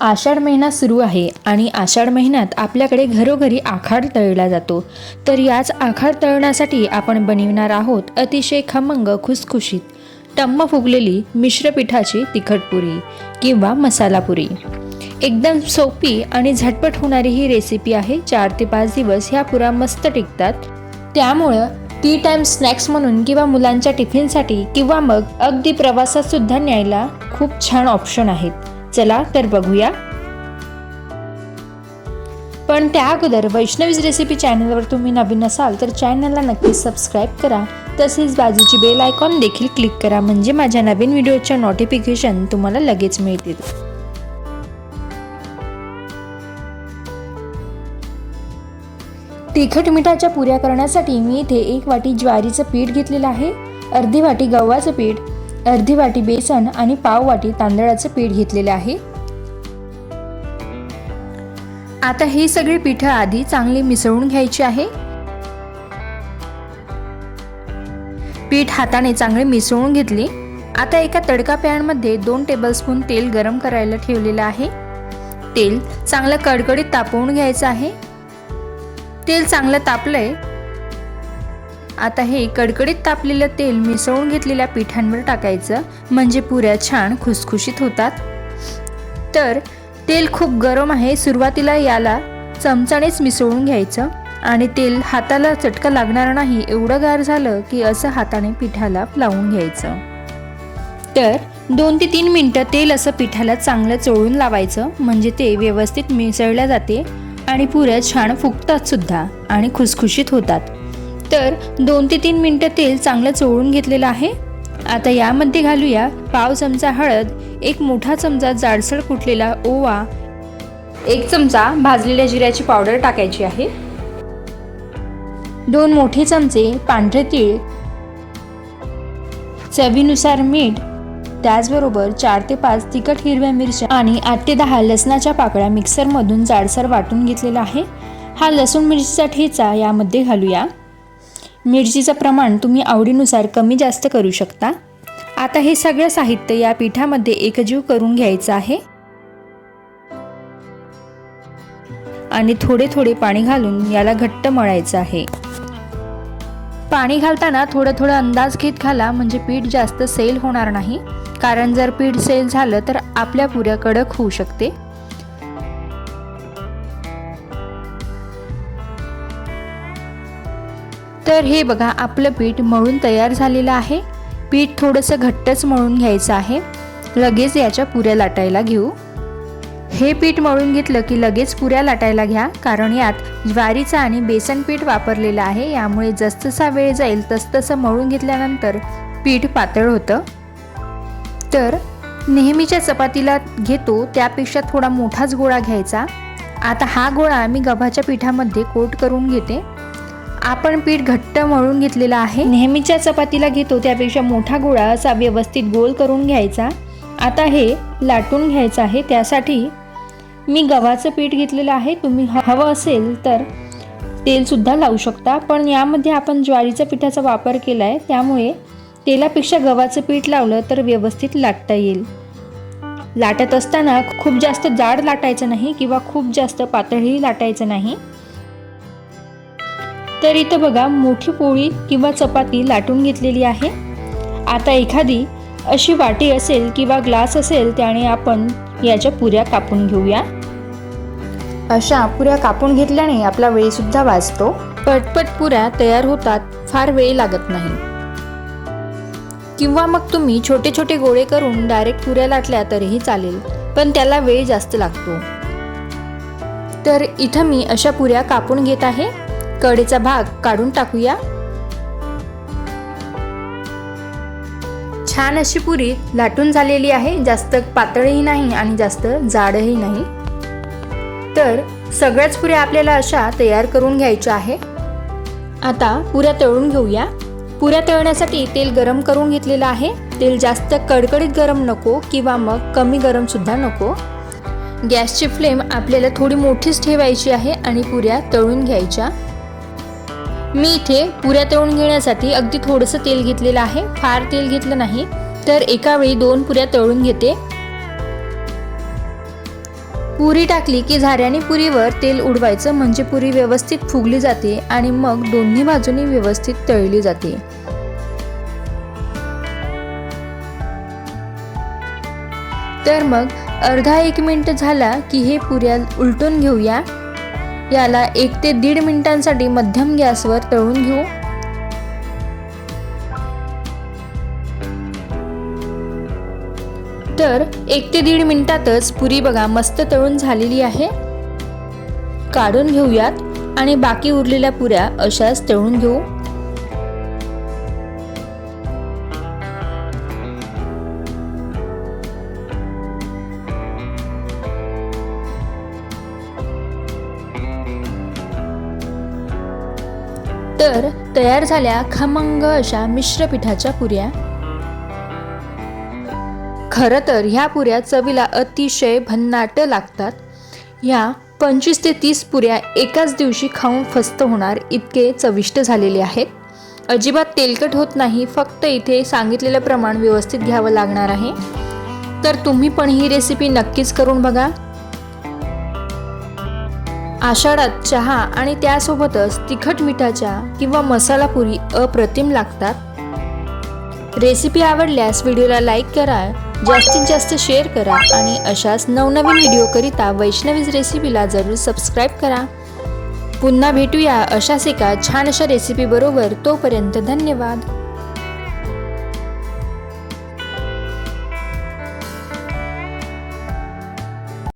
आषाढ महिना सुरू आहे आणि आषाढ महिन्यात आपल्याकडे घरोघरी आखाड तळला जातो. तर याच आखाड तळण्यासाठी आपण बनविणार आहोत अतिशय खमंग खुसखुशीत टम्म फुगलेली मिश्रपिठाची तिखटपुरी किंवा मसालापुरी एकदम सोपी आणि झटपट होणारी ही रेसिपी आहे. चार ते पाच दिवस ह्या पुरा मस्त टिकतात. त्यामुळं टी टाईम स्नॅक्स म्हणून किंवा मुलांच्या टिफिनसाठी किंवा मग अगदी प्रवासात सुद्धा न्यायला खूप छान ऑप्शन आहेत. चला तर बघूया. पण त्या अगोदर वैष्णवीज रेसिपी चॅनलवर तुम्ही नवीन असाल तर चॅनलला नक्की सबस्क्राईब करा. तसेच बाजूची बेल आयकॉन देखील क्लिक करा म्हणजे माझ्या नवीन व्हिडिओच्या नोटिफिकेशन तुम्हाला लगेच मिळतील. तिखट मिठाच्या पुऱ्या करण्यासाठी मी इथे एक वाटी ज्वारीचं पीठ घेतलेलं आहे. अर्धी वाटी गव्हाचं पीठ अर्धी वाटी बेसन आणि पाव वाटी तांदळाचं पीठ घेतलेलं आहे. आता ही सगळी पिठं आधी चांगली मिसळून घ्यायची आहे. पीठ हाताने चांगले मिसळून घेतले. आता एका तडका पॅनमध्ये दोन टेबलस्पून तेल गरम करायला ठेवलेलं आहे. तेल चांगलं कडकडीत तापवून घ्यायचं आहे. तेल चांगलं तापलंय आता हे कडकडीत तापलेलं तेल मिसळून घेतलेल्या पिठांवर टाकायचं म्हणजे पुऱ्या छान खुसखुशीत होतात. तर तेल खूप गरम आहे सुरुवातीला याला चमचानेच मिसळून घ्यायचं आणि तेल हाताला चटका लागणार नाही एवढं गार झालं की असं हाताने पिठाला लावून घ्यायचं. तर दोन ते तीन मिनटं तेल असं पिठाला चांगलं चोळून लावायचं म्हणजे ते व्यवस्थित मिसळल्या जाते आणि पुऱ्या छान फुगतात सुद्धा आणि खुसखुशीत होतात. तर दोन ते तीन मिनटं तेल चांगलं चोळून घेतलेलं आहे. आता यामध्ये घालूया पाव चमचा हळद एक मोठा चमचा जाडसर कुटलेला ओवा एक चमचा भाजलेल्या जिऱ्याची पावडर टाकायची आहे. दोन मोठे चमचे पांढरे तीळ चवीनुसार मीठ त्याचबरोबर चार ते पाच तिखट हिरव्या मिरच्या आणि आठ ते दहा लसणाच्या पाकळ्या मिक्सरमधून जाडसर वाटून घेतलेला आहे. हा लसूण मिरचीचा ठेचा यामध्ये घालूया. मिरचीचं प्रमाण तुम्ही आवडीनुसार कमी जास्त करू शकता. आता हे सगळं साहित्य या पिठामध्ये एकजीव करून घ्यायचं आहे. आणि थोडे थोडे पाणी घालून याला घट्ट मळायचं आहे. पाणी घालताना थोडं थोडं अंदाज घेत घाला म्हणजे पीठ जास्त सेल होणार नाही. कारण जर पीठ सेल झालं तर आपल्या पुऱ्या कडक होऊ शकते. तर हे बघा आपलं पीठ मळून तयार झालेलं आहे. पीठ थोडंसं घट्टच मळून घ्यायचं आहे. लगेच याच्या पुऱ्या लाटायला घेऊ. हे पीठ मळून घेतलं की लगेच पुऱ्या लाटायला घ्या कारण यात ज्वारीचं आणि बेसन पीठ वापरलेलं आहे. यामुळे जसजसा वेळ जाईल तसतसं मळून घेतल्यानंतर पीठ पातळ होतं. तर नेहमीच्या चपातीला घेतो त्यापेक्षा थोडा मोठाच गोळा घ्यायचा. आता हा गोळा मी गव्हाच्या पिठामध्ये कोट करून घेते. आपण पीठ घट्ट मळून घेतलेलं आहे. नेहमीच्या चपातीला घेतो त्यापेक्षा मोठा गोळा असा व्यवस्थित गोल करून घ्यायचा. आता हे लाटून घ्यायचं आहे. त्यासाठी मी गव्हाचं पीठ घेतलेलं आहे. तुम्ही हवं असेल तर तेलसुद्धा लावू शकता. पण यामध्ये आपण ज्वारीच्या पिठाचा वापर केला आहे त्यामुळे तेलापेक्षा गव्हाचं पीठ लावलं तर व्यवस्थित लाटता येईल. लाटत असताना खूप जास्त जाड लाटायचं नाही किंवा खूप जास्त पातळही लाटायचं नाही. तर इथं बघा मोठी पोळी किंवा चपाती लाटून घेतलेली आहे. आता एखादी अशी वाटी असेल किंवा ग्लास असेल त्याने आपण याच्या पुऱ्या कापून घेऊया. अशा पुऱ्या कापून घेतल्याने आपला वेळसुद्धा वाचतो. पटपट पुऱ्या तयार होतात फार वेळ लागत नाही. किंवा मग तुम्ही छोटे छोटे गोळे करून डायरेक्ट पुऱ्या लाटल्या तरीही चालेल पण त्याला वेळ जास्त लागतो. तर इथं मी अशा पुऱ्या कापून घेत आहे. कडेचा भाग काढून टाकूया. छान अशी पुरी लाटून झालेली आहे. जास्त पातळही नाही आणि जास्त जाडही नाही. तर सगळ्याच पुऱ्या आपल्याला अशा तयार करून घ्यायच्या आहे. आता पुऱ्या तळून घेऊया. पुऱ्या तळण्यासाठी तेल गरम करून घेतलेलं आहे. तेल जास्त कडकडीत गरम नको किंवा मग कमी गरम सुद्धा नको. गॅसची फ्लेम आपल्याला थोडी मोठीच ठेवायची आहे आणि पुऱ्या तळून घ्यायच्या. मी इथे पुऱ्या तळून घेण्यासाठी अगदी थोडंसं तेल घेतलेलं आहे. फार तेल घेतलं नाही तर एका वेळी दोन पुऱ्या तळून घेते. पुरी टाकली की झाऱ्याने पुरीवर तेल उडवायचं म्हणजे पुरी व्यवस्थित फुगली जाते आणि मग दोन्ही बाजूनी व्यवस्थित तळली जाते. तर मग अर्धा एक मिनिट झाला की हे पुऱ्या उलटून घेऊया. याला एक ते दीड मिनिटांसाठी मध्यम गॅसवर तळून घेऊ. तर एक ते दीड मिनिटातच पुरी बघा मस्त तळून झालेली आहे. काढून घेऊयात आणि बाकी उरलेल्या पुऱ्या अशाच तळून घेऊ. तयार झाल्या खमंग अशा मिश्र पिठाच्या पुऱ्या. खरं तर ह्या पुऱ्या चवीला अतिशय भन्नाट लागतात. ह्या पंचवीस ते तीस पुऱ्या एकाच दिवशी खाऊन फस्त होणार इतके चविष्ट झालेले आहेत. अजिबात तेलकट होत नाही फक्त इथे सांगितलेलं प्रमाण व्यवस्थित घ्यावं लागणार आहे. तर तुम्ही पण ही रेसिपी नक्कीच करून बघा. आषाढात चहा आणि त्यासोबतच तिखट मिठाच्या किंवा मसाला पुरी अप्रतिम लागतात. रेसिपी आवडल्यास व्हिडिओला लाईक करा जास्तीत जास्त शेअर करा आणि अशाच नवनवीन व्हिडिओकरिता वैष्णवीज रेसिपीला जरूर सबस्क्राईब करा. पुन्हा भेटूया अशाच एका छान अशा रेसिपीबरोबर. तोपर्यंत धन्यवाद.